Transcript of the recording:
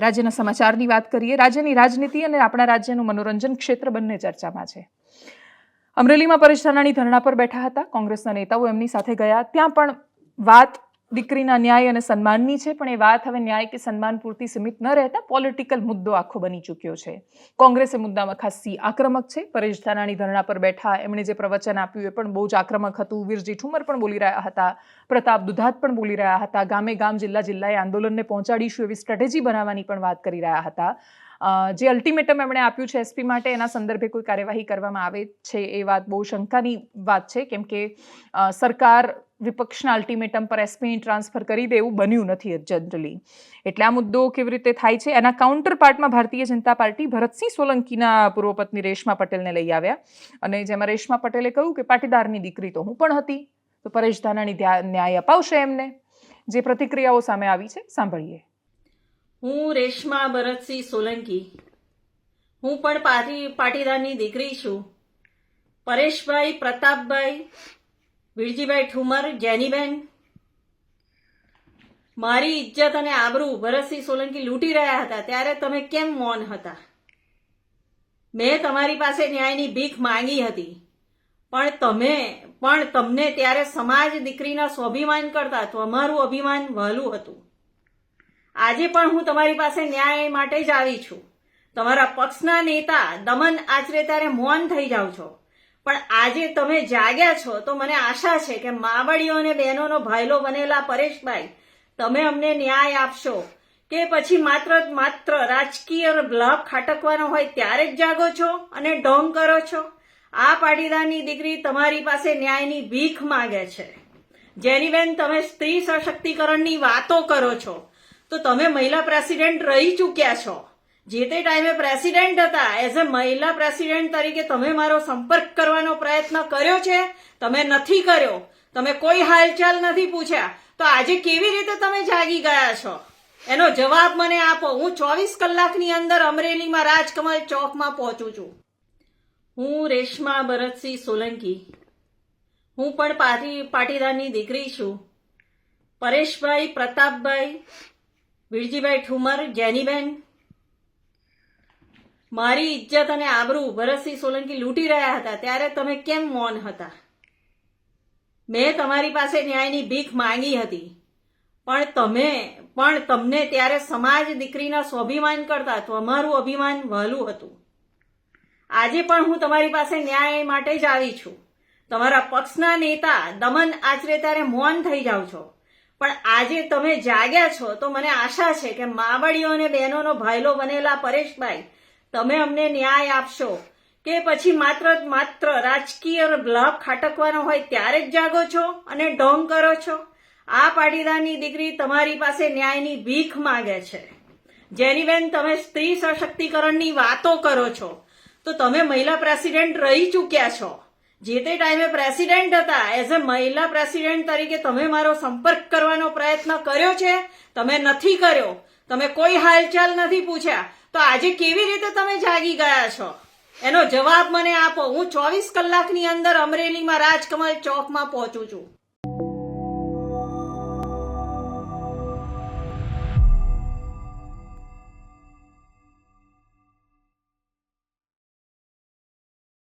રાજ્યના સમાચારની વાત કરીએ, રાજ્યની રાજનીતિ અને આપણા રાજ્યનું મનોરંજન ક્ષેત્ર બંને ચર્ચામાં છે. અમરેલીમાં પરેશ ધરણા પર બેઠા હતા. કોંગ્રેસના નેતાઓ એમની સાથે ગયા. ત્યાં પણ વાત દીકરીના ન્યાય અને સન્માનની છે, પણ એ વાત હવે ન્યાય કે સન્માન પૂરતી સીમિત ન રહેતા પોલિટિકલ મુદ્દો આખો બની ચૂક્યો છે. કોંગ્રેસ મુદ્દામાં ખાસી આક્રમક છે. પરેશ ધાનાણી ધરણા પર બેઠા, એમણે જે પ્રવચન આપ્યું એ પણ બહુ જ આક્રમક હતું. વીરજી ઠુમર પણ બોલી રહ્યા હતા. પ્રતાપ દુધાત પણ બોલી રહ્યા હતા. ગામે ગામ, જિલ્લા જિલ્લાએ આંદોલનને પહોંચાડીશું એવી સ્ટ્રેટેજી બનાવવાની પણ વાત કરી રહ્યા હતા. જે અલ્ટિમેટમ એમણે આપ્યું છે એસપી માટે, એના સંદર્ભે કોઈ કાર્યવાહી કરવામાં આવે છે એ વાત બહુ શંકાની વાત છે, કેમ કે સરકાર વિપક્ષના અલ્ટિમેટમ પર એસપીની ટ્રાન્સફર કરી દે એવું બન્યું નથી જનરલી એટલે આ મુદ્દો કેવી રીતે થાય છે? એના કાઉન્ટર પાર્ટમાં ભારતીય જનતા પાર્ટી ભરતસિંહ સોલંકીના પૂર્વ પત્ની રેશમા પટેલને લઈ આવ્યા. અને જેમાં રેશમા પટેલે કહ્યું કે પાટીદારની દીકરી તો હું પણ હતી. તો પરેશ ધાનાણી ન્યાય અપાવશે એમને. જે પ્રતિક્રિયાઓ સામે આવી છે, સાંભળીએ. હું રેશમા ભરતસિંહ સોલંકી. હું પણ પાટી, પાટીદારની દીકરી છું. પરેશભાઈ પ્રતાપભાઈ વિરજીભાઈ ઠુમર, જેનીબેન, મારી ઇજ્જત અને આબરૂ ભરતસિંહ સોલંકી લૂંટી રહ્યા હતા. ત્યારે તમે કેમ મૌન હતા? મેં તમારી પાસે ન્યાયની ભીખ માંગી હતી. પણ તમે, પણ તમને ત્યારે સમાજ દીકરીના સ્વાભિમાન કરતા તમારું અભિમાન વહેલું હતું. આજે પણ હું તમારી પાસે ન્યાય માટે જ આવી છું. તમારા પક્ષના નેતા દમન આચરે ત્યારે મૌન થઈ જાવ છો. પણ આજે તમે જાગ્યા છો તો મને આશા છે કે માવડીઓ અને બહેનોનો ભાઈલો બનેલા પરેશભાઈ, તમે અમને ન્યાય આપશો. કે પછી માત્ર માત્ર રાજકીય લાભ ખાટકવાનો હોય ત્યારે જ જાગો છો અને ઢોંગ કરો છો? આ પાટીદારની દીકરી તમારી પાસે ન્યાયની ભીખ માંગે છે. જેનીબેન તમે સ્ત્રી સશક્તિકરણની વાતો કરો છો. તો તમે મહિલા પ્રેસિડેન્ટ રહી ચૂક્યા છો. જે તે ટાઈમે પ્રેસિડેન્ટ હતા, એઝ અ મહિલા પ્રેસિડેન્ટ તરીકે તમે મારો સંપર્ક કરવાનો પ્રયત્ન કર્યો છે? તમે નથી કર્યો. તમે કોઈ હાલચાલ નથી પૂછ્યા. તો આજે કેવી રીતે તમે જાગી ગયા છો? એનો જવાબ મને આપો. હું ચોવીસ કલાકની અંદર અમરેલીમાં રાજકમલ ચોકમાં પહોંચું છું. હું રેશમા ભરતસિંહ સોલંકી. હું પણ પાટી, પાટીદારની દીકરી છું. પરેશભાઈ પ્રતાપભાઈ, વિરજીભાઈ ઠુમર જેનીબેન મારી ઇજ્જત અને આબરૂ ભરતસિંહ સોલંકી લૂંટી રહ્યા હતા, ત્યારે તમે કેમ મૌન હતા? મેં તમારી પાસે ન્યાયની ભીખ માંગી હતી, પણ તમે, પણ તમને ત્યારે સમાજ દીકરીના સ્વાભિમાન કરતા તમારું અભિમાન વહેલું હતું. આજે પણ હું તમારી પાસે ન્યાય માટે જ આવી છું. તમારા પક્ષના નેતા દમન આચરે ત્યારે મૌન થઈ જાવ છો. પણ આજે તમે જાગ્યા છો તો મને આશા છે કે માવડીઓ અને બહેનોનો ભાઈલો બનેલા પરેશભાઈ તમે અમને ન્યાય આપશો. કે પછી માત્ર માત્ર રાજકીય લાભ ખાટકવાનો હોય ત્યારે જ જાગો છો અને ઢોંગ કરો છો. આ પાટીદારની દીકરી તમારી પાસે ન્યાયની ભીખ માંગે છે. જેનીબેન તમે સ્ત્રી સશક્તિકરણની વાતો કરો છો, તો તમે મહિલા પ્રેસિડેન્ટ રહી ચૂક્યા છો. જે તે ટાઈમે પ્રેસિડેન્ટ હતા, એઝ અ મહિલા પ્રેસિડેન્ટ તરીકે તમે મારો સંપર્ક કરવાનો પ્રયત્ન કર્યો છે? તમે નથી કર્યો. તમે કોઈ હાલચાલ નથી પૂછ્યા. તો આજે કેવી રીતે તમે જાગી ગયા છો? એનો જવાબ મને આપો. હું ચોવીસ કલાકની અંદર અમરેલીમાં રાજકમલ ચોકમાં પહોંચું છું.